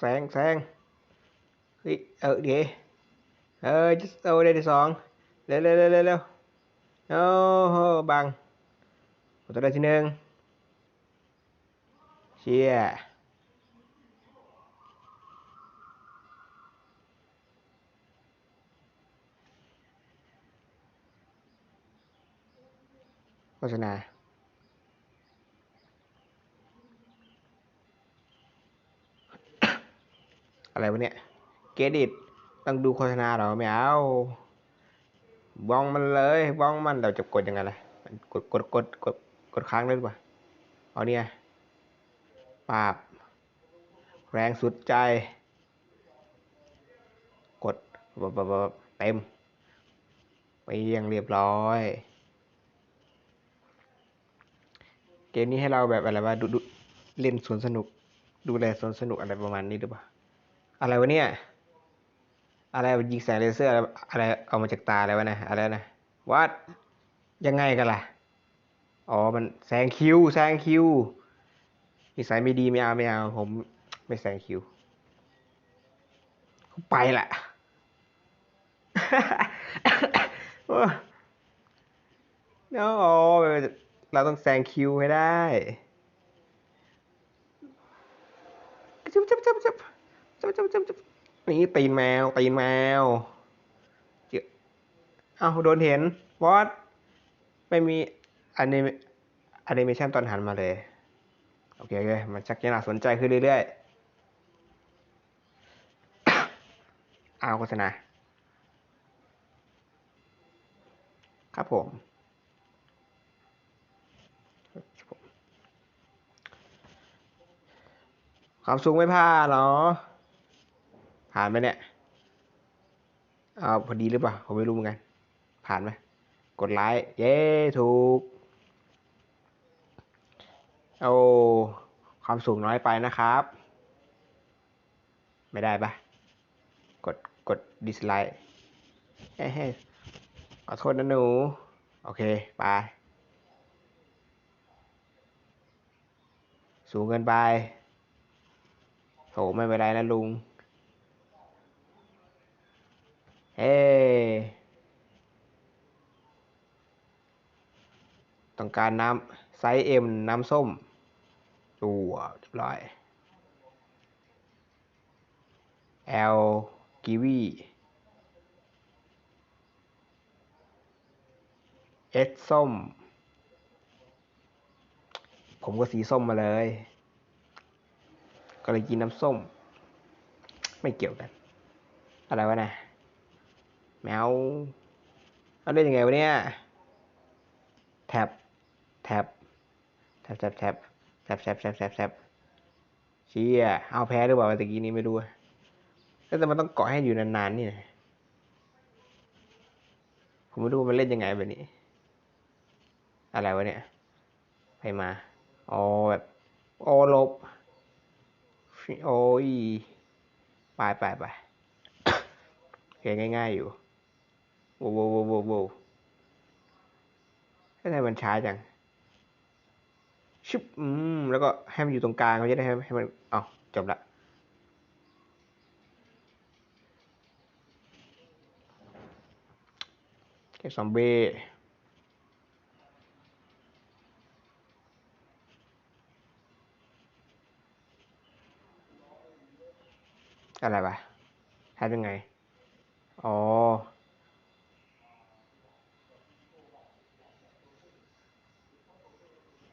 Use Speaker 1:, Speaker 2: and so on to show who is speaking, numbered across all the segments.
Speaker 1: sang sang. Ý, ở kìa ờ, ờ tôi đây đi son lên lên lên lên lên nó bằng. Tôi đây xin nương chia có sao nào อะไรวะเนี่ยเกดิตต้องดูโฆษณาเรอไม่เอาบ้องมันเลยบ้องมันเราจะกดยังไงล่ะมันกดกดกดกดกดค้างได้หรือเปล่าเอาเนี่ยปราบ แรงสุดใจ กดบบบบเต็มไปยังเรียบร้อย เกมนี้ให้เราแบบอะไรวะดูดูเล่นสวนสนุก ดูแลสวนสนุกอะไรประมาณนี้หรือเปล่า อะไรวะเนี่ย อะไรยิงแสงเลเซอร์อะไรเอามาจากตาอะไรวะนะอะไรนะวัดยังไงกันล่ะ อ๋อ มันแซงคิวแซงคิวนิสัยไม่ดีไม่เอาไม่เอาผมไม่แซงคิวไปละโอ้เนาะอ๋อเราต้องแซงคิวให้ได้จับจับจับจับ จับจับจับจับนี่ตีนแมวตีนแมวเจ้าเอ้าโดนเห็นวอดไม่มีอนิเมอนิเมชันตอนหันมาเลย โอเคโอเคมันชักจะน่าสนใจขึ้นเรื่อยๆเอาโฆษณาครับผม ความสูงไม่ผ่านเหรอ ผ่านไหมเนี่ยเอาพอดีหรือเปล่าผมไม่รู้เหมือนกัน ผ่านไหมกดไลค์เย้ถูกโอ้ความสูงน้อยไปนะครับ ไม่ได้ปะกดกดดิสไลค์เฮ้ยขอโทษนะหนู โอเค ไป สูงเกินไปโถไม่เป็นไรนะลุง เฮ้ต้องการน้ำไซส์เอ็มน้ำส้มตัวเรียบร้อย L กีวี S ส้ม ผมก็สีส้มมาเลย ก็เลยกินน้ำส้ม ไม่เกี่ยวกัน อะไรวะนะ แมวเอาเล่นยังไงวะเนี่ยแท็บแท็บแท็บแท็บแท็บแท็บแท็บแท็บแท็บแท็บเชี่ยเอาแพ้หรือเปล่าตะกี้นี้ไม่รู้อะแต่มันต้องเกาะให้อยู่นานๆนี่นะผมไม่รู้ว่ามันเล่นยังไงแบบนี้ อะไรวะเนี่ยไปมาอ๋อแบบโอลบโอ้ยไปไปไปโอเคง่ายๆอยู่ ว้โว้โว้โว้โว้ทำไมมันช้าจังชุบอืม แล้วก็ให้มันอยู่ตรงกลางเขาจะได้ให้ให้มันเอาจบละแค่ซอมบี้อะไรวะทำยังไง อ๋อ โอ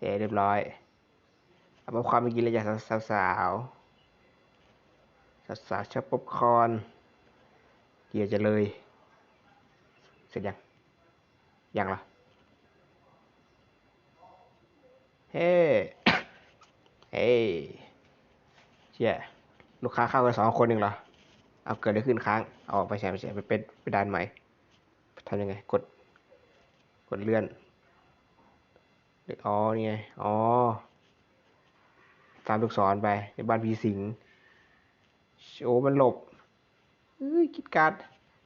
Speaker 1: เเรียบร้อยเอาป๊อปคอร์นไปกินเลยจ้ะสาวสาวสาวสาวชอบป๊อปคอร์นเกียจะเลย เสร็จยัง ยังเหรอ เฮ้ เฮ้เชี่ยลูกค้าเข้ากันสองคนหนึ่งเหรอ เอาเกิดอะไรขึ้นค้าง เอาออกไปแชร์ไปแชร์ไปเป็นไปด้านใหม่ทำยังไง กด กดเลื่อน อ๋อนี่ไงอ๋อตามลูกศรไปในบ้านผีสิงโอ้มันหลบเอ้ยคิดการ์ด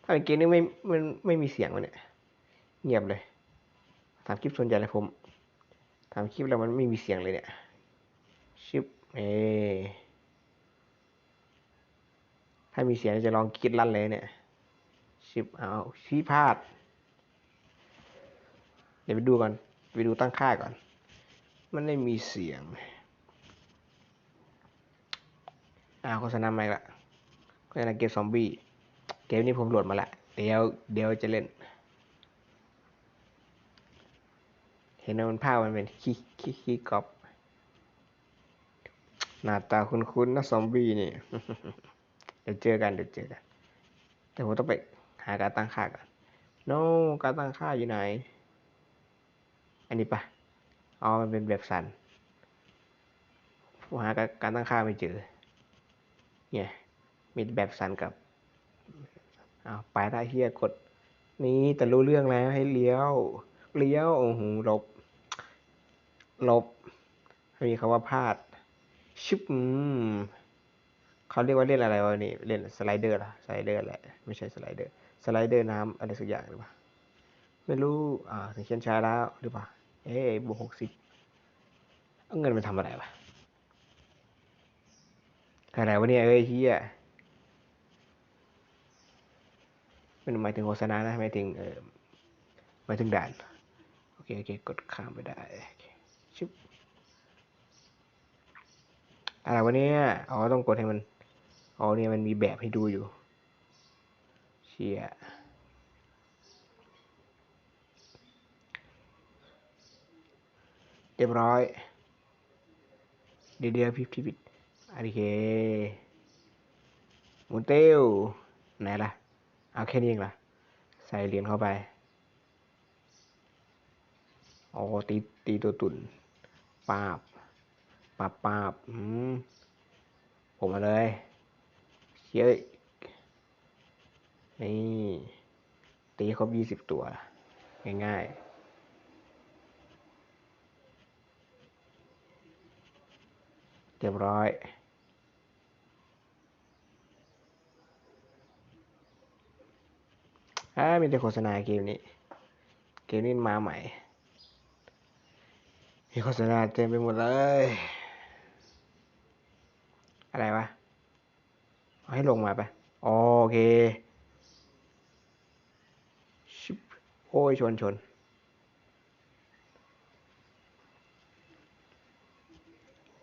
Speaker 1: ถ้าเป็นเกมนี้ไม่มันไม่มีเสียงวะเนี่ยเงียบเลยทำคลิปส่วนใหญ่เลยผมทำคลิปแล้วมันไม่มีเสียงเลยเนี่ยชิปเอถ้ามีเสียงจะลองคิดลั่นเลยเนี่ยชิปเอาชี้พลาด เดี๋ยวไปดูก่อน ไปดูตั้งค่าก่อน มันไม่มีเสียงอ้าวโฆษณาใหม่ละโฆษณาเกมซอมบี้ เกมนี้ผมโหลดมาละ เดี๋ยวเดี๋ยวจะเล่น เห็นไหมมันภาพมันเป็นขี้ขี้ขี้กอบหน้าตาคุ้นๆนะซอมบี้นี่ เดี๋ยวเจอกันเดี๋ยวเจอกัน แต่ผมต้องไปหาการตั้งค่าก่อน โน้การตั้งค่าอยู่ไหน นนี้ปะอ๋อ มันเป็นแบบสันผมหาการการตั้งค่าไม่เจอ เนี่ย มีแบบสันกับอ้าวไปได้เฮียกด นี้แต่รู้เรื่องแล้วให้เลี้ยว เลี้ยวโอ้โหลบ ลบ มีคำว่าพลาด ชิบเขาเรียกว่าเล่นอะไรวะนี่ เล่นสไลเดอร์หรอสไลเดอร์แหละ ไม่ใช่สไลเดอร์ สไลเดอร์น้ำอะไรสักอย่างหรือเปล่า ไม่รู้ อ่าถึงเช่นช้าแล้วหรือเปล่า เอ๊บวกหกสิบเอาเงินไปทำอะไรวะอะไรวะเนี่ยเอ้ยเฮียไม่ได้หมายถึงโฆษณานะหมายถึงเออหมายถึงด่าน โอเค โอเค กดข้ามไปได้อเคชุบอะไรวะเนี่ยอ๋อต้องกดให้มันอ๋อเนี่ยมันมีแบบให้ดูอยู่ เชีย เรียบร้อย เดี๋ยวเดี๋ยวพิบพิบพิบโอเคหมุนเต้วไหนล่ะ เอาแค่นี้เองล่ะ ใส่เหรียญเข้าไปโอ้ตีตีตัวตุ่นปาบปาบปาบอืมผมมาเลยเยอะนี่ ตีครบยี่สิบตัว ง่ายๆ รียบร้อย อ่ามีแต่โฆษณาเกมนี้ เกมนี้มาใหม่ มีโฆษณาเต็มไปหมดเลย อะไรวะ เอาให้ลงมาปะโอเคชิบโอ้ยชนชน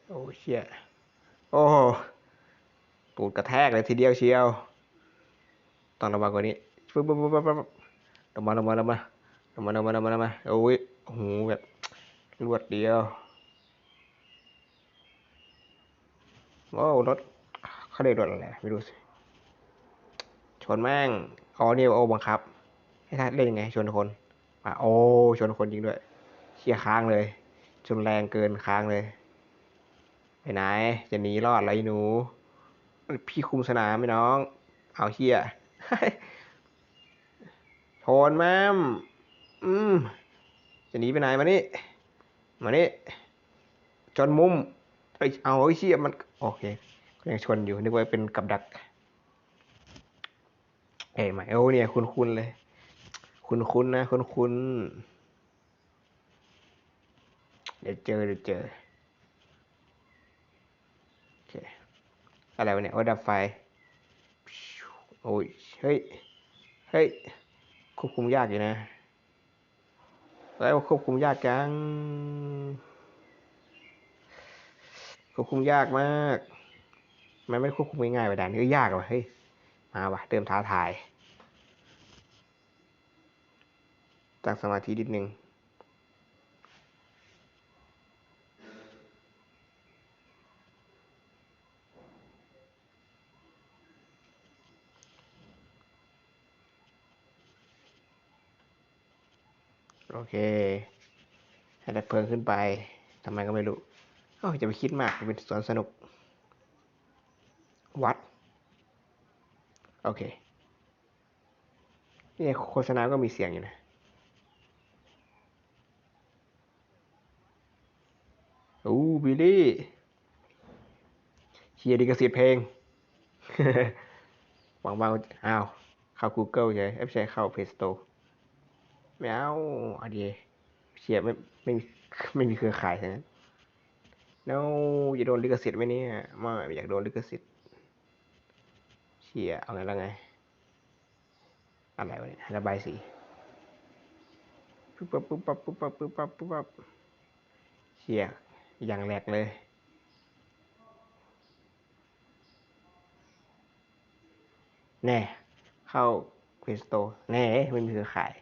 Speaker 1: โอ้ เชี่ยโอ้โหตูดกระแทกเลยทีเดียวเชียว ต้องระวังกว่านี้ปึ๊บปึ๊บปึ๊บปึ๊บปึ๊บลงมาลงมาลงมาลงมาลงมาลงมาลงมาโอ้ยโอ้โหแบบรวดเดียวโอ้รถเขาเรียกรถอะไรไม่รู้สิชนแม่งอ๋อนี่โอ้บังคับ ให้ท่านเล่นยังไงชนคนอะโอ้ชนคนจริงด้วยเชี่ยค้างเลย ชนแรงเกินค้างเลย ไปไหนจะหนีรอดไรหนู พี่คุมสนามไหมน้อง เอาเชี่ยชนแม่มอืมจะหนีไปไหนมานี่ มานี่ จนมุมเอ้ยเอาไอ้เชี่ยมัน โอเคก็ยังชนอยู่ นึกว่าเป็นกับดัก เอ้ยไม่โอ้เนี่ย คุณคุณเลย คุณคุณนะ คุณคุณเดี๋ยวเจอเดี๋ยวเจอเค อะไรวะเนี่ยโอ้ดับไฟโอ้ยเฮ้ยเฮ้ยควบคุมยากอยู่นะแล้วควบคุมยากจังควบคุมยากมากมันไม่ควบคุมง่ายๆไปด่านนี้ก็ยากว่ะเฮ้ยมาว่ะเติมท้าทายตั้งสมาธินิดนึง โอเคให้ดับเพลิงขึ้นไปทำไมก็ไม่รู้โอ้จะไปคิดมากมันเป็นสวนสนุก วัด โอเคนี่โฆษณาก็มีเสียงอยู่นะโอ้บิลลี่เฮียดีกระสิทธิ์เพลง หวังว่าอ้าว เข้า Google ใช่ไม่ใช่เข้า Play Store ไม่เอาเอาดีเชียไม่ไม่มีไม่มีเครือข่ายทั้งนั้น no อย่าโดนลิขสิทธิ์ไหมเนี่ยไม่อยากโดนลิขสิทธิ์เชียเอาไงล้วไง อะไรวะเนี่ยระบายสีปุ๊บปั๊บปุ๊บปั๊บปุ๊บปั๊บปุ๊บปั๊บปุ๊บปั๊บเชียอย่างแหลกเลยแน่ เข้า Play Store แน่ไม่มีเครือข่าย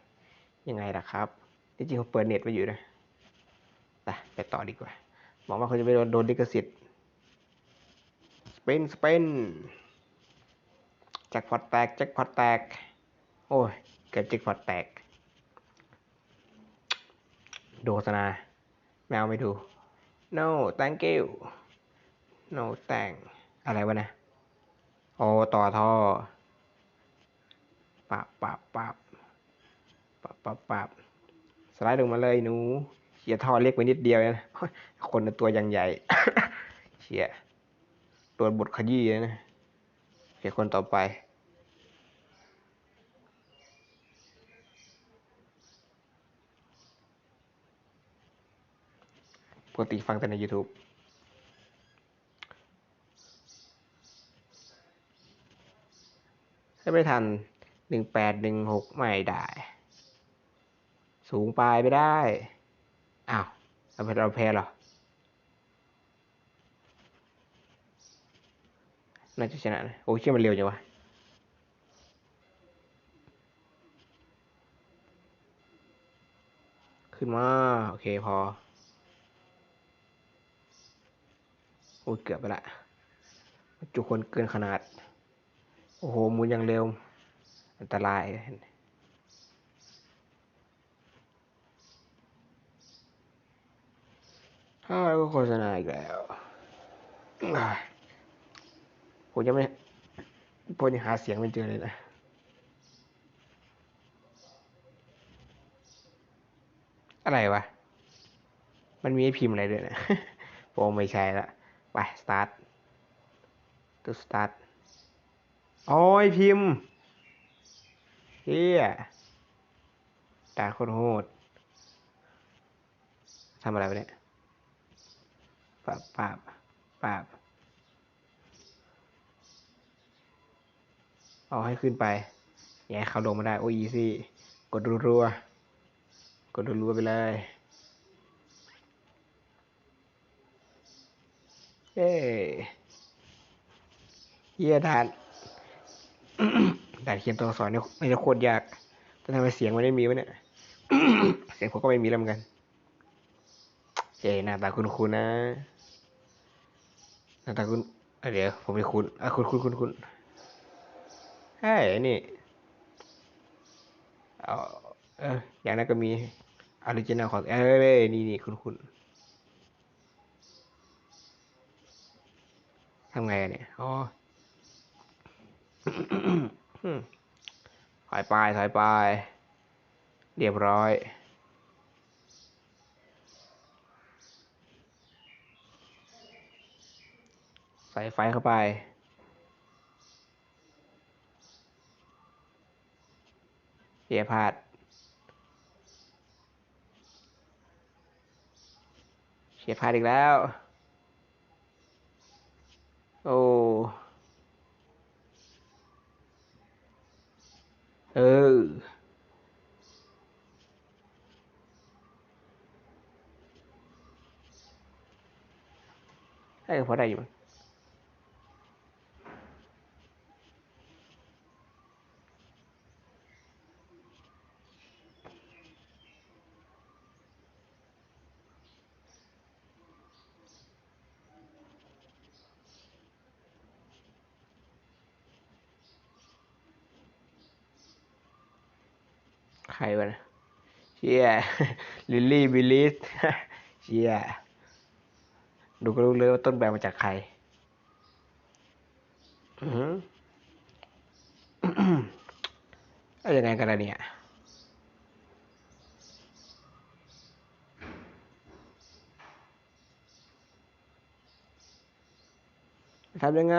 Speaker 1: ยังไงล่ะครับที่จริงเขาเปิดเน็ตไว้อยู่นะไปไปต่อดีกว่าหวังว่าเขาจะไม่โดนโดนลิขสิทธิ์สเปนสเปนแจ็คพอตแตกแจ็คพอตแตก โอ้ยเกิดแจ็คพอตแตกโดสนาแมวไม่ดู no thank you no thank อะไรวะนะ โอ้ต่อท่อปับปับปับ ปับปับสไลด์ลงมาเลยหนูเชียท่อเล็กไปนิดเดียวนะคนตัวยังใหญ่เชียตัวบทขยี้เลยนะโอเคคนต่อไปปกติฟังแต่ใน YouTube ถ้าไม่ทันหนึ่งแปดหนึ่งหกไม่ได้ สูงปไม่ได้ อ้าวเราเป็นเราแพ้เหรอ น่าจะชนะนะ โอ้ยเชื่อมันเร็วจังวะขึ้นมา โอเคพอ โอ้ยเกือบไปละจุคนเกินขนาด โอ้โหหมุนอย่างเร็ว อันตราย้าก็โฆษณาอีกแล้วผมยังไม่ผมยังหาเสียงไม่เจอเลยนะอะไรวะ มันมีให้พิมพ์อะไรด้วยนะผมไม่ใช่ละ ไป สตาร์ทตัวสตาร์ทโอ้ยพิมพ์เฮียด่าคนโหดทำอะไรไปเนี่ย ปาบปาบปาบเอาให้ขึ้นไปอย่าให้เขาลงมาได้ โอ้ยอีซี่ กดรัวๆ กดรัวๆไปเลย เย้เฮียด่านด่านเขียนตัวอักษรเนี่ยไม่ได้โคตรยากแต่ทำไมเสียงมันไม่มีวะเนี่ย เสียงผมก็ไม่มีแล้วเหมือนกัน เย้หน้าตาคุณคุณนะ หน้าตาคุณเดี๋ยวผมไม่คุณอะคุณคุณคุณคุณเฮ้ยนี่เอาเอออย่างนั้นก็มีออริจินัลของเออนี่นี่คุณคุณทำไงเนี่ยอ๋ออืมถอยไปถอยไป เรียบร้อย ใส่ไฟเข้าไป เสียพาดเสียพาดอีกแล้ว โอ้ เออได้พอได้อยู่มั้งใครวะนะ เชียลิลลี่บิลลิสเชียดูก็รู้เลยว่าต้นแบบมาจากใครอืออเอายังไงกันเนี่ยทำยังไง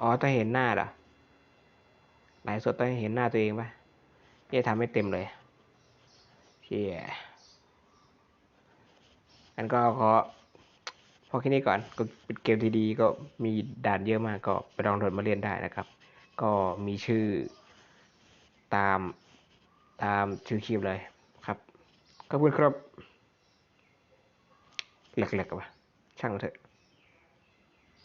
Speaker 1: อ๋อต้องเห็นหน้าเหรอไลฟ์สดต้องเห็นหน้าตัวเองปะนี่ทำไม่เต็มเลยเชี่ยงั้นก็ขอพอแค่นี้ก่อนก็เป็นเกมที่ดีก็มีด่านเยอะมากก็ไปลองโหลดมาเล่นได้นะครับ ก็มีชื่อตามตามชื่อคลิปเลยครับขอบคุณครับหลกๆกับช่างเถอะ